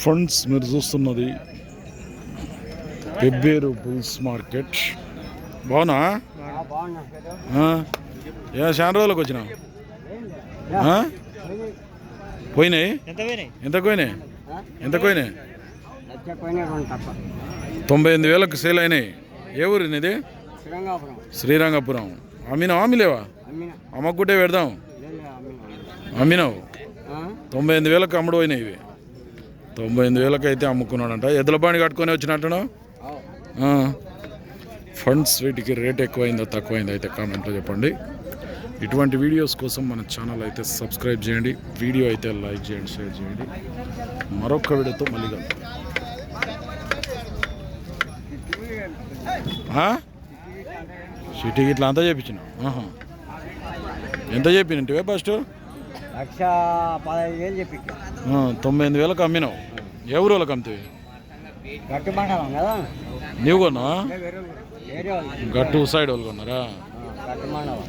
Friends మీరు చూస్తున్నది. Pebberu bulls market. బాగున్నా? ఆ? ఏ చాలా రోజులకు వచ్చినావు ఆ? పోయినాయి? ఎంత పోయినాయి? ఎంత పోయినాయి? తొంభై ఎనిమిది వేలకు సేల్ అయినాయి. ఏ ఊరు ఇది శ్రీరంగాపురం. అమ్మినావా? అమ్మిలేవా? అమ్మిన. అమ్మకుంటే పెడదాం. అమ్మిన. అమ్మినావు? తొంభై ఎనిమిది వేలకు అమ్ముడు పోయినాయి ఇవి. తొంభై ఎనిమిది వేలకు అయితే అమ్ముకున్నాడంట. ఎద్దుల కట్టుకొని వచ్చినట్టును? ఫండ్స్ వీటికి రేట్ ఎక్కువైందో తక్కువైందో అయితే కామెంట్లో చెప్పండి. ఇటువంటి వీడియోస్ కోసం మన ఛానల్ అయితే సబ్స్క్రైబ్ చేయండి. వీడియో అయితే లైక్ చేయండి షేర్ చేయండి. మరొక వీడియోతో మళ్ళీ కలుద్దాం. సిటీకి ఇట్లా అంతా చేపించిన ఎంత చెప్పినంటివే ఫస్ట్? లక్ష పదహైదు వేలు చెప్పి తొంభై ఎనిమిది వేలకు అమ్మినావు. ఏ ఊరోళ్ళకి అమ్మితే? గట్టి మండలం కదా? నీవు కొన్నా గట్టు సైడ్ వాళ్ళు కొన్నారా గట్టి మండలం.